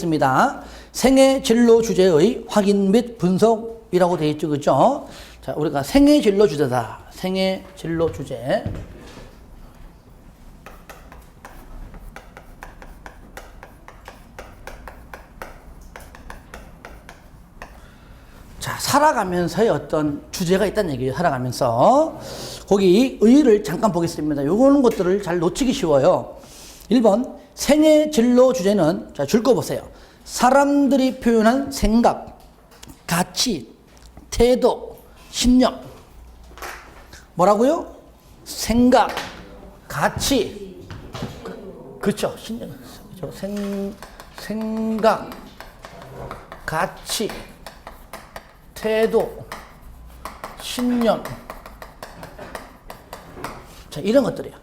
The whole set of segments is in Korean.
있습니다. 생애 진로 주제의 확인 및 분석이라고 되어 있죠. 그죠? 자, 우리가 생애 진로 주제다. 생애 진로 주제. 자, 살아가면서의 어떤 주제가 있다는 얘기예요. 살아가면서. 거기 의의를 잠깐 보겠습니다. 요거는 것들을 잘 놓치기 쉬워요. 1번, 생애 진로 주제는, 자, 줄 거 보세요. 사람들이 표현한 생각, 가치, 태도, 신념. 뭐라고요? 생각, 가치. 그, 그렇죠. 신념. 생, 생각, 가치, 태도, 신념. 자, 이런 것들이야.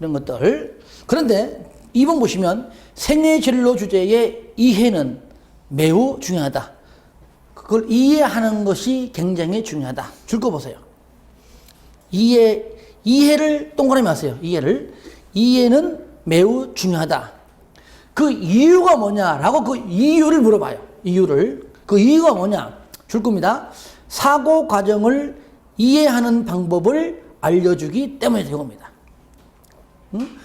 이런 것들. 그런데 2번 보시면 생애 진로 주제의 이해는 매우 중요하다. 그걸 이해하는 것이 굉장히 중요하다. 줄거 보세요. 이해, 이해를 동그라미 하세요. 이해를. 이해는 매우 중요하다. 그 이유가 뭐냐라고 그 이유를 물어봐요. 이유를. 그 이유가 뭐냐? 줄 겁니다. 사고 과정을 이해하는 방법을 알려주기 때문에 된 겁니다. 응?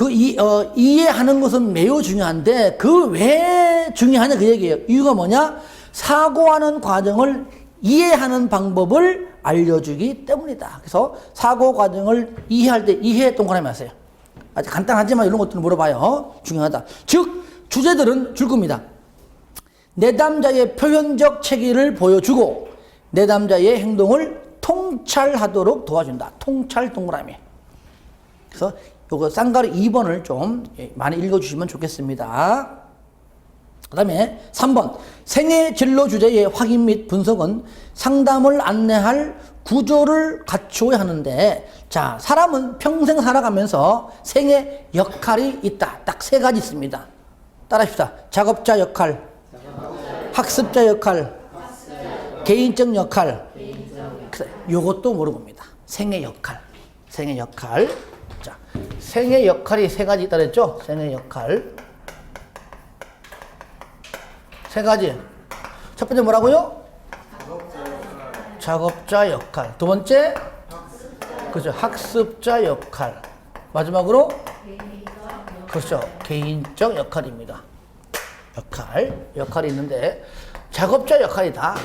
그 이, 어, 이해하는 것은 매우 중요한데 그 왜 중요하냐 그 얘기예요. 이유가 뭐냐? 사고하는 과정을 이해하는 방법을 알려주기 때문이다. 그래서 사고 과정을 이해할 때 이해 동그라미 하세요. 아주 간단하지만 이런 것들을 물어봐요. 중요하다. 즉 주제들은 줄 겁니다. 내담자의 표현적 체계를 보여주고 내담자의 행동을 통찰하도록 도와준다. 통찰 동그라미. 그래서 요거 쌍가루 2번을 좀 많이 읽어주시면 좋겠습니다. 그 다음에 3번 생애 진로 주제의 확인 및 분석은 상담을 안내할 구조를 갖추어야 하는데 자 사람은 평생 살아가면서 생애 역할이 있다. 딱 세 가지 있습니다. 따라합시다. 작업자 역할, 학습자 역할, 개인적 역할. 요것도 물어봅니다. 생애 역할, 생애 역할. 자, 생애 역할이 세 가지 있다 그랬죠? 생애 역할. 세 가지. 첫 번째 뭐라고요? 작업자 역할. 두 번째? 그죠. 학습자 역할. 마지막으로? 그렇죠. 개인적 역할입니다. 역할. 역할이 있는데, 작업자 역할이다.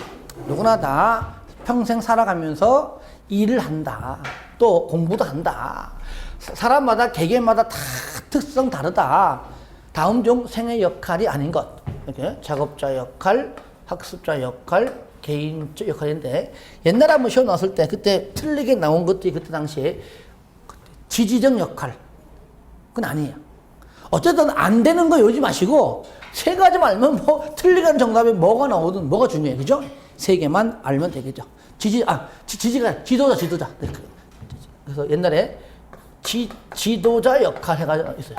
누구나 다 평생 살아가면서 일을 한다. 또 공부도 한다. 사람마다 개개마다 다 특성 다르다. 다음 중 생애 역할이 아닌 것. 이렇게 작업자 역할, 학습자 역할, 개인적 역할인데 옛날에 한번 시험 나왔을 때 그때 틀리게 나온 것들이 그때 당시에 지지적 역할. 그건 아니에요. 어쨌든 안 되는 거 요지 마시고 세 가지만 알면 뭐 틀리는 정답이 뭐가 나오든 뭐가 중요해. 그죠? 세 개만 알면 되겠죠. 지지, 아, 지, 지지가, 지도자, 지도자. 그래서 옛날에 지, 지도자 역할 해가지고 있어요.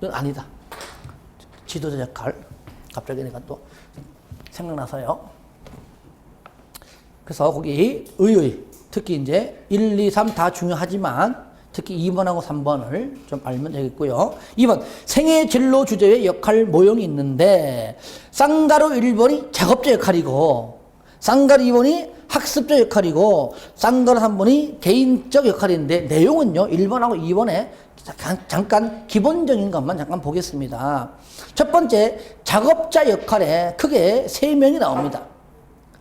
이건 아니다. 지도자 역할. 갑자기 내가 또 생각나서요. 그래서 거기 의의, 특히 이제 1, 2, 3 다 중요하지만 특히 2번하고 3번을 좀 알면 되겠고요. 2번, 생애 진로 주제의 역할 모형이 있는데, 쌍가루 1번이 작업자 역할이고, 쌍가루 2번이 학습자 역할이고, 쌍가루 3번이 개인적 역할인데, 내용은요, 1번하고 2번에 잠깐 기본적인 것만 잠깐 보겠습니다. 첫 번째, 작업자 역할에 크게 세 명이 나옵니다.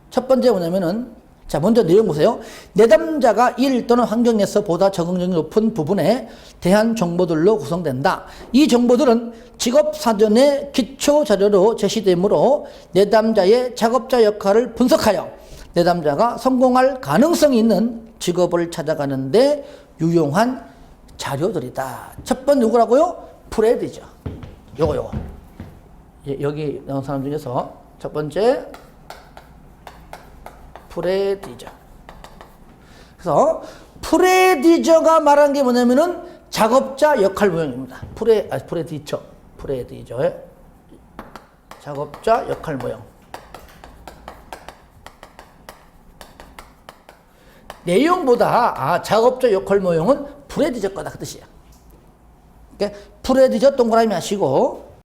첫 번째 뭐냐면은 자 먼저 내용 보세요. 내담자가 일 또는 환경에서 보다 적응력이 높은 부분에 대한 정보들로 구성된다. 이 정보들은 직업 사전의 기초 자료로 제시되므로 내담자의 작업자 역할을 분석하여 내담자가 성공할 가능성이 있는 직업을 찾아가는데 유용한 자료들이다. 첫 번째 누구라고요? 프레드죠. 요거 요거. 예, 여기 나온 사람 중에서 첫 번째 프레디저. 그래서 프레디저가 말한 게 뭐냐면은 작업자 역할 모형입니다. 프레 아 프레디저 프레디저의 작업자 역할 모형. 내용보다 아 작업자 역할 모형은 프레디저 거다 그 뜻이야. 그러니까 프레디저 동그라미 하시고